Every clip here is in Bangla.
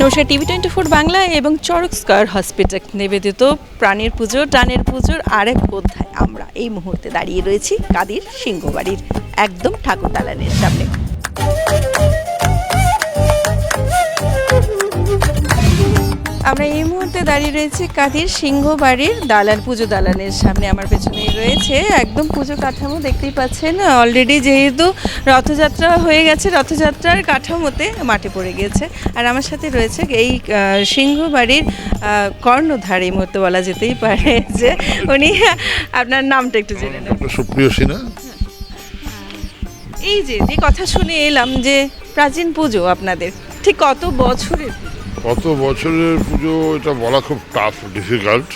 নমস্কার, টিভি টোয়েন্টি ফোর বাংলা এবং চরক স্কয়ার হসপিটাল নিবেদিত প্রাণের পুজো টানের পুজোর আরেক অধ্যায়। আমরা এই মুহূর্তে দাঁড়িয়ে রয়েছি কাদির সিংহবাড়ির একদম ঠাকুর দালানের সামনে। দাঁড়িয়ে রয়েছি কাদির সিংহবাড়ির দালান পুজো দালানের সামনে। আমার পেছনে রয়েছে একদম পুজো কাঠামো দেখতেই পাচ্ছেন। অলরেডি যেহেতু রথযাত্রা হয়ে গেছে রথযাত্রার কাঠামোতে মাঠে পড়ে গিয়েছে আর আমার সাথে রয়েছে এই সিংহ বাড়ির কর্ণধার এই মুহূর্তে বলা যেতেই পারে যে উনি আপনার নামটা একটু জেনে নেব ডক্টর সুপ্রিয় সিনহা। এই যে যে কথা শুনে এলাম যে প্রাচীন পুজো আপনাদের ঠিক কত বছরের পুজো? কত বছরের পুজো এটা বলা খুব টাফ ডিফিকাল্ট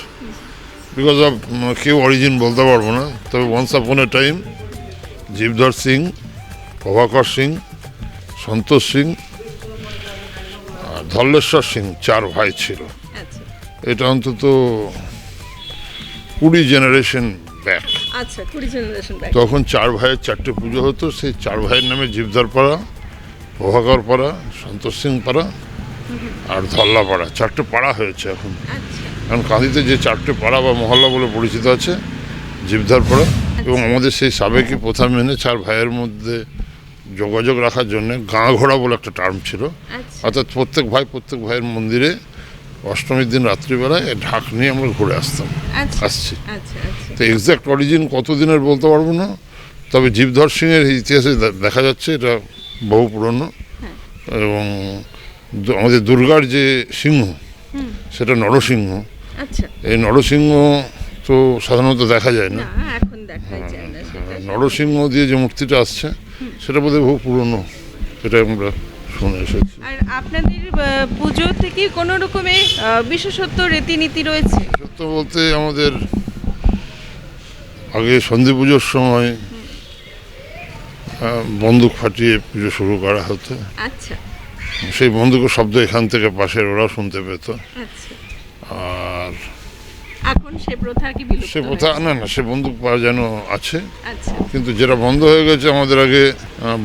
বিকজ অফ কেউ অরিজিন বলতে পারব না। তবে once upon a time Jibdhar Singh Prabhakar Singh Santosh Singh আর ধল্লেশ্বর সিং চার ভাই ছিল। আচ্ছা। এটা অন্তত কুড়ি জেনারেশন ব্যাক আচ্ছা কুড়ি জেনারেশন ব্যাক তখন চার ভাইয়ের চারটে পুজো হতো সেই চার ভাইয়ের নামে জীবধর পাড়া প্রভাকর পাড়া সন্তোষ সিং পাড়া আর ধল্লা পাড়া চারটে পাড়া হয়েছে এখন। আচ্ছা কারণ কাঁদিতে যে চারটে পাড়া বা মহল্লা বলে পরিচিত আছে জীবধর পাড়া এবং আমাদের সেই সাবেকি প্রথা মেনে চার ভাইয়ের মধ্যে যোগাযোগ রাখার জন্য গাঁ ঘোড়া বলে একটা টার্ম ছিল। আচ্ছা। অর্থাৎ প্রত্যেক ভাই প্রত্যেক ভাইয়ের মন্দিরে অষ্টমীর দিন রাত্রিবেলায় ঢাক নিয়ে আমরা ঘুরে আসতাম। আচ্ছা। আসছি। আচ্ছা আচ্ছা। তো এক্সাক্ট অরিজিন কতদিনের বলতে পারব না তবে জীবধর সিংয়ের ইতিহাসে দেখা যাচ্ছে এটা বহু পুরনো। এবং দু- আমাদের দুর্গার যে সিংহ সেটা নরসিংহ। আচ্ছা। এই নরসিংহ তো সাধারণত দেখা যায় না। না সেটা নরসিংহ দিয়ে যে মূর্তিটা আসছে সেটা বোধহয় বহু পুরনো সেটা আমরা শুনে এসেছি। আর আপনাদের পুজোতে কি কোনো রকমের বিশেষত্ব রীতিনীতি রয়েছে? সত্য বলতে আমাদের আগে সন্ধি পুজোর সময় বন্দুক ফাটিয়ে পুজো শুরু করা হতো। আচ্ছা। সেই বন্দুকের শব্দ এখান থেকে পাশের ওরাও শুনতে পেত। আচ্ছা। আর এখন সে প্রথা কি বিলুপ্ত সে প্রথা না না সে বন্দুক পাওয়া যেন আছে। আচ্ছা। কিন্তু যেটা বন্ধ হয়ে গেছে আমাদের আগে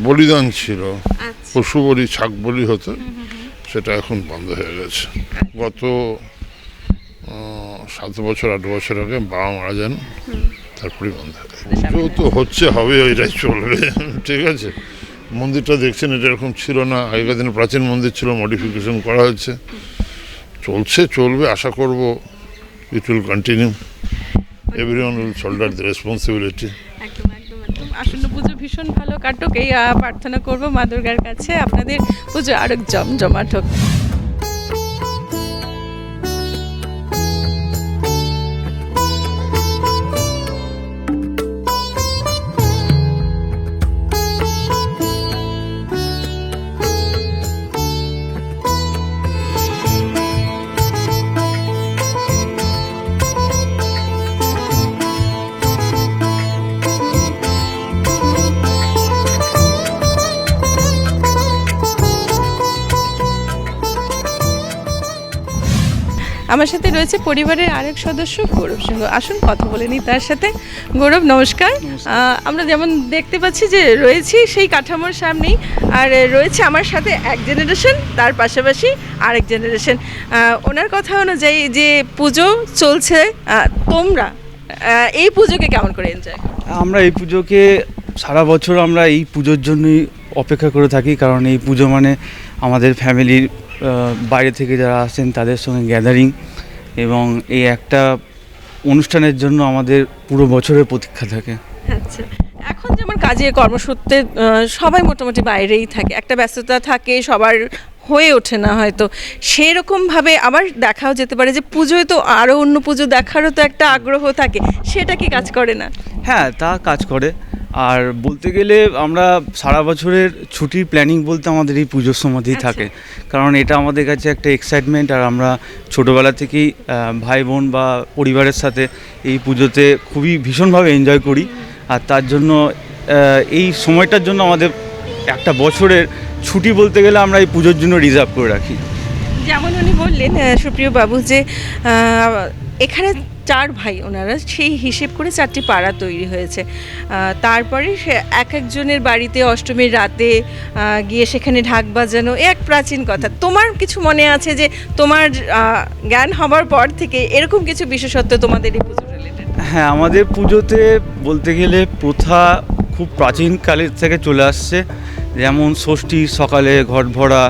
বলিদান ছিল। আচ্ছা। পশু বলি ছাগ বলি হতো। সেটা এখন বন্ধ হয়ে গেছে। গত সাত বছর আট বছর আগে বাবা মারা যান। তারপরে বন্ধ হয়ে গেছে। পুজো তো হচ্ছে হবে এটাই চলবে। ঠিক আছে? মন্দিরটা দেখছেন, এটা এরকম ছিল না। আগেকার দিনে প্রাচীন মন্দির ছিল মডিফিকেশন করা হয়েছে। চলছে, চলবে, আশা করব it will continue everyone will shoulder the responsibility একদম একদম একদম। আসন্ন পুজো ভীষণ ভালো কাটুক, এই প্রার্থনা করব মা দুর্গার কাছে। আপনাদের পুজো আরও জমজমাট হোক। আমার সাথে রয়েছে পরিবারের আরেক সদস্য গৌরব সিংহ। আসুন কথা বলে নিই তার সাথে। গৌরব নমস্কার। আমরা যেমন দেখতে পাচ্ছি যে রয়েছি সেই কাঠামোর সামনেই আর রয়েছে আমার সাথে এক জেনারেশন তার পাশাপাশি আরেক জেনারেশন ওনার কথা অনুযায়ী যে পুজো চলছে তোমরা এই পুজোকে কেমন করে এনজয় আমরা এই পুজোকে সারা বছর আমরা এই পুজোর জন্যই অপেক্ষা করে থাকি কারণ এই পুজো মানে আমাদের ফ্যামিলির বাইরে থেকে যারা আসেন তাদের সঙ্গে গ্যাদারিং এবং এই একটা অনুষ্ঠানের জন্য আমাদের পুরো বছরের প্রতীক্ষা থাকে। আচ্ছা এখন যেমন কাজে কর্মসূত্রে সবাই মোটামুটি বাইরেই থাকে একটা ব্যস্ততা থাকে সবার হয়ে ওঠে না হয়তো। সেরকমভাবে আবার দেখাও যেতে পারে যে পুজোয় তো আরও অন্য পুজো দেখারও তো একটা আগ্রহ থাকে সেটা কি কাজ করে না? হ্যাঁ তা কাজ করে। আর বলতে গেলে আমরা সারা বছরের ছুটির প্ল্যানিং বলতে আমাদের এই পুজোর সময়তেই আচ্ছা। থাকে। কারণ এটা আমাদের কাছে একটা এক্সাইটমেন্ট আর আমরা ছোটোবেলা থেকেই ভাই বোন বা পরিবারের সাথে এই পুজোতে খুবই ভীষণভাবে এনজয় করি। আর তার জন্য এই সময়টার জন্য আমাদের একটা বছরের ছুটি বলতে গেলে আমরা এই পুজোর জন্য রিজার্ভ করে রাখি। যেমন উনি বললেন সুপ্রিয় বাবু যে এখানে চার ভাই ওনারা, সেই হিসেব করে চারটি পাড়া তৈরি হয়েছে। তারপরে সে এক একজনের বাড়িতে অষ্টমীর রাতে গিয়ে সেখানে ঢাক বাজানো, এ এক প্রাচীন কথা। তোমার কিছু মনে আছে যে তোমার জ্ঞান হবার পর থেকে এরকম কিছু বিশেষত্ব তোমাদের এই পুজো হ্যাঁ আমাদের পুজোতে বলতে গেলে প্রথা খুব প্রাচীনকালের থেকে চলে আসছে। যেমন ষষ্ঠী সকালে ঘট ভরা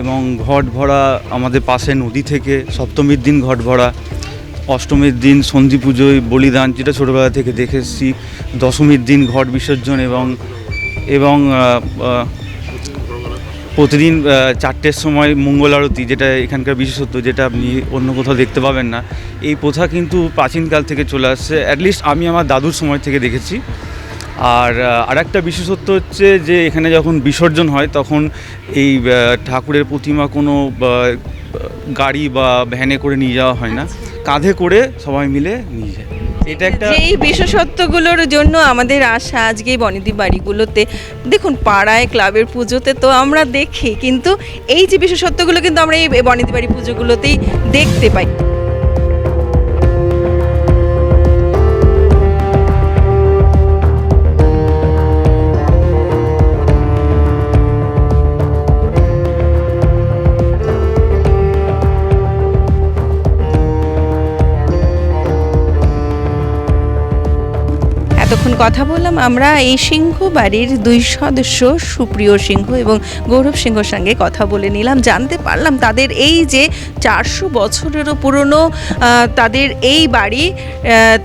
এবং ঘট ভরা আমাদের পাশে নদী থেকে সপ্তমীর দিন ঘট ভরা। অষ্টমীর দিন সন্ধি পুজোয় বলিদান, যেটা ছোটোবেলা থেকে দেখে এসেছি, দশমীর দিন ঘট বিসর্জন এবং এবং প্রতিদিন চারটের সময় মঙ্গল আরতি, যেটা এখানকার বিশেষত্ব, যেটা আপনি অন্য কোথাও দেখতে পাবেন না। এই প্রথা কিন্তু প্রাচীনকাল থেকে চলে আসছে অ্যাটলিস্ট আমি আমার দাদুর সময় থেকে দেখেছি। আর আরেকটা বিশেষত্ব হচ্ছে যে এখানে যখন বিসর্জন হয় তখন এই ঠাকুরের প্রতিমা কোনো গাড়ি বা ভ্যানে করে নিয়ে যাওয়া হয় না। কাঁধে করে সবাই মিলে নিয়ে যায়। এটা একটা যেই বিশেষত্বগুলোর জন্য আমাদের আশা আজকে এই বনেদি বাড়িগুলোতে দেখুন পাড়ায় ক্লাবের পুজোতে তো আমরা দেখি কিন্তু এই যে বিশেষত্বগুলো কিন্তু আমরা এই বনেদি বাড়ি পুজোগুলোতেই দেখতে পাই। কথা বললাম, আমরা এই সিংহ বাড়ির দুই সদস্য সুপ্রিয় সিংহ এবং গৌরব সিংহর সঙ্গে কথা বলে নিলাম, জানতে পারলাম তাদের এই যে চারশো বছরেরও পুরনো তাদের এই বাড়ি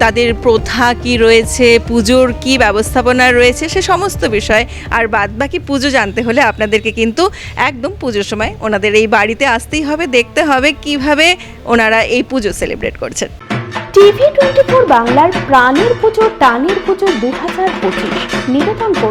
তাদের প্রথা কি রয়েছে, পুজোর কি ব্যবস্থাপনা রয়েছে, সে সমস্ত বিষয়। আর বাদবাকি পুজো জানতে হলে আপনাদেরকে কিন্তু একদম পুজোর সময় ওনাদের এই বাড়িতে আসতেই হবে, দেখতে হবে কীভাবে ওনারা এই পুজো সেলিব্রেট করছেন। টিভি টোয়েন্টি ফোর বাংলার প্রাণের পুজো টানের পুজো দু হাজার পঁচিশ। নিবেদন